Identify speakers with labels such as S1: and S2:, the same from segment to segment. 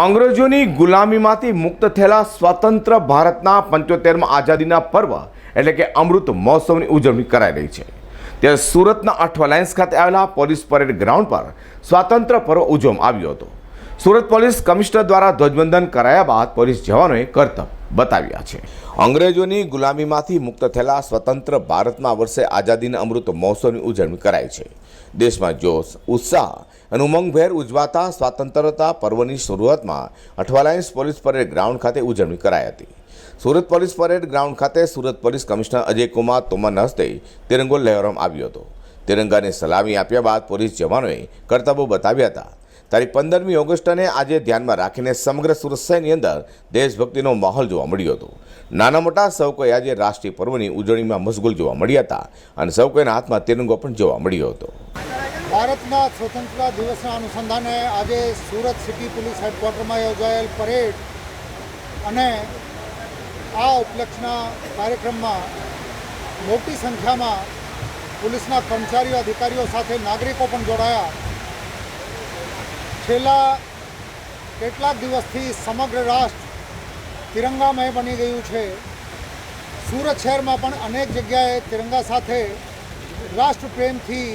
S1: અંગ્રેજોની ગુલામીમાંથી મુક્ત થયેલા સ્વતંત્ર ભારતના પંચોતેરમાં આઝાદીના પર્વ, એટલે કે અમૃત મહોત્સવની ઉજવણી કરાઈ રહી છે. ત્યારે સુરતના અઠવાલાયન્સ ખાતે આવેલા પોલીસ પરેડ ગ્રાઉન્ડ પર સ્વાતંત્ર્ય પર્વ ઉજવવામાં આવ્યો હતો. સુરત પોલીસ કમિશનર દ્વારા ધ્વજવંદન કરાયા બાદ પોલીસ જવાનોએ કરતબ બતાવ્યા છે. અંગ્રેજોની ગુલામીમાંથી મુક્ત થયેલા સ્વતંત્ર ભારતમાં વર્ષે આઝાદીના અમૃત મહોત્સવની ઉજવણી કરાઈ છે. દેશમાં જોશ, ઉત્સાહ અને ઉમંગભેર ઉજવાતા સ્વાતંત્રતા પર્વની શરૂઆતમાં અઠવાલાઇન્સ પોલીસ પરેડ ગ્રાઉન્ડ ખાતે ઉજવણી કરાઈ હતી. સુરત પોલીસ પરેડ ગ્રાઉન્ડ ખાતે સુરત પોલીસ કમિશનર અજયકુમાર તોમરના હસ્તે તિરંગો લહેરવામાં આવ્યો હતો. તિરંગાને સલામી આપ્યા બાદ પોલીસ જવાનોએ કરતબો બતાવ્યા હતા. તારીખ પંદરમી ઓગસ્ટને આજે ધ્યાનમાં રાખીને સમગ્ર સુરત શહેરની અંદર દેશભક્તિનો માહોલ જોવા મળ્યો હતો. નાના મોટા સૌ કોઈ આજે રાષ્ટ્રીય પર્વની ઉજવણીમાં મશગુલ જોવા મળ્યા હતા અને સૌ કોઈના હાથમાં તિરંગો પણ જોવા મળ્યો હતો.
S2: ભારતના સ્વતંત્રતા દિવસના અનુસંધાને આજે સુરત સિટી પોલીસ હેડક્વાર્ટરમાં યોજાયેલ પરેડ અને આ ઉપલક્ષના કાર્યક્રમમાં મોટી સંખ્યામાં પોલીસના કર્મચારીઓ, અધિકારીઓ સાથે નાગરિકો પણ જોડાયા. છેલ્લા કેટલાક દિવસથી સમગ્ર રાષ્ટ્ર તિરંગામય બની ગયું છે. સુરત શહેરમાં પણ અનેક જગ્યાએ તિરંગા સાથે રાષ્ટ્રપ્રેમથી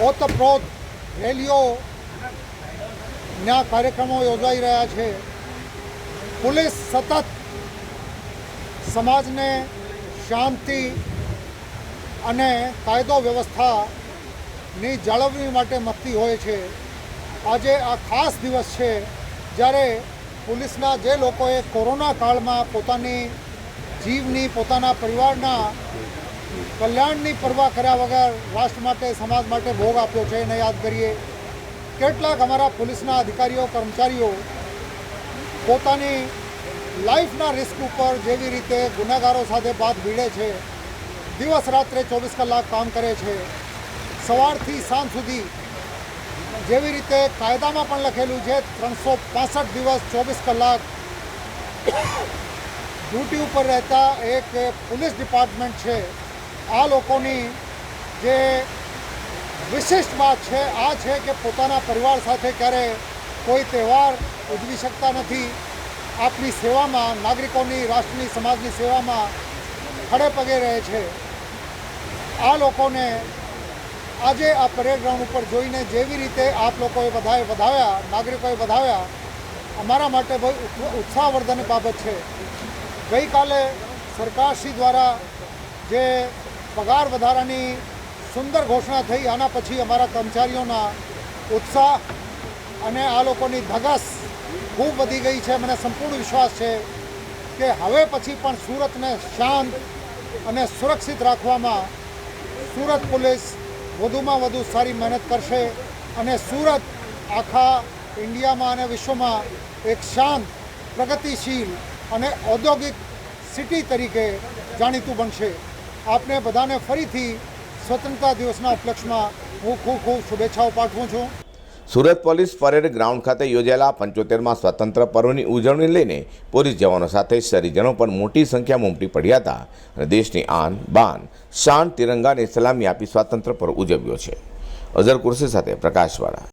S2: ઓતપ્રોત રેલીઓના કાર્યક્રમો યોજાઈ રહ્યા છે. પોલીસ સતત સમાજને શાંતિ અને કાયદો વ્યવસ્થાની જાળવણી માટે મથતી હોય છે. આજે આ ખાસ દિવસ છે જ્યારે પોલીસના જે લોકોએ કોરોના કાળમાં પોતાની જીવની પોતાના પરિવારના કલ્યાણની પરવા કર્યા વગર રાષ્ટ્ર માટે, સમાજ માટે ભોગ આપ્યો છે એને યાદ કરીએ. કેટલાક અમારા પોલીસના અધિકારીઓ, કર્મચારીઓ પોતાની લાઈફના રિસ્ક ઉપર જેવી રીતે ગુનેગારો સાથે બાદ ભીડે છે, દિવસ રાત્રે ચોવીસ કલાક કામ કરે છે, સવારથી સાંજ સુધી જેવી રીતે કાયદામાં પણ લખેલું છે, ત્રણસો પાસઠ દિવસ ચોવીસ કલાક ડ્યુટી ઉપર રહેતા એક પોલીસ ડિપાર્ટમેન્ટ છે. આ લોકોની જે વિશિષ્ટ વાત છે, આ છે કે પોતાના પરિવાર સાથે ક્યારે કોઈ તહેવાર ઉજવી શકતા નથી. આપની સેવામાં, નાગરિકોની, રાષ્ટ્રની, સમાજની સેવામાં ખડે પગે રહે છે. આ લોકોને આજે આ પરેડ ગ્રાઉન્ડ ઉપર જોઈને જેવી રીતે આપ લોકોએ બધાએ વધાવ્યા, નાગરિકોએ વધાવ્યા, અમારા માટે બહુ ઉત્સાહવર્ધન બાબત છે. ગઈકાલે સરકારશ્રી દ્વારા જે પગાર વધારાની સુંદર ઘોષણા થઈ, આના પછી અમારા કર્મચારીઓના ઉત્સાહ અને આ લોકોની ધગસ ખૂબ વધી ગઈ છે. મને સંપૂર્ણ વિશ્વાસ છે કે હવે પછી પણ સુરતને શાંત અને સુરક્ષિત રાખવામાં સુરત પોલીસ વધુમાં વધુ સારી મહેનત કરશે અને સુરત આખા ઇન્ડિયામાં અને વિશ્વમાં એક શાંત, પ્રગતિશીલ અને ઔદ્યોગિક સિટી તરીકે જાણીતું બનશે. આપને બધાને ફરીથી સ્વતંત્રતા દિવસના ઉપલક્ષમાં હું ખૂબ ખૂબ શુભેચ્છાઓ પાઠવું છું.
S1: સુરત પોલીસ પરેડ ગ્રાઉન્ડ ખાતે યોજાયેલા પંચોતેરમાં સ્વતંત્ર પર્વની ઉજવણી લઈને પોલીસ જવાનો સાથે શહેરીજનો પણ મોટી સંખ્યામાં ઉમટી પડ્યા હતા અને દેશની આન બાન, શાન, તિરંગાને સલામી આપી સ્વાતંત્ર્ય પર્વ ઉજવ્યો છે. અઝર કુર્સી સાથે પ્રકાશવાળા.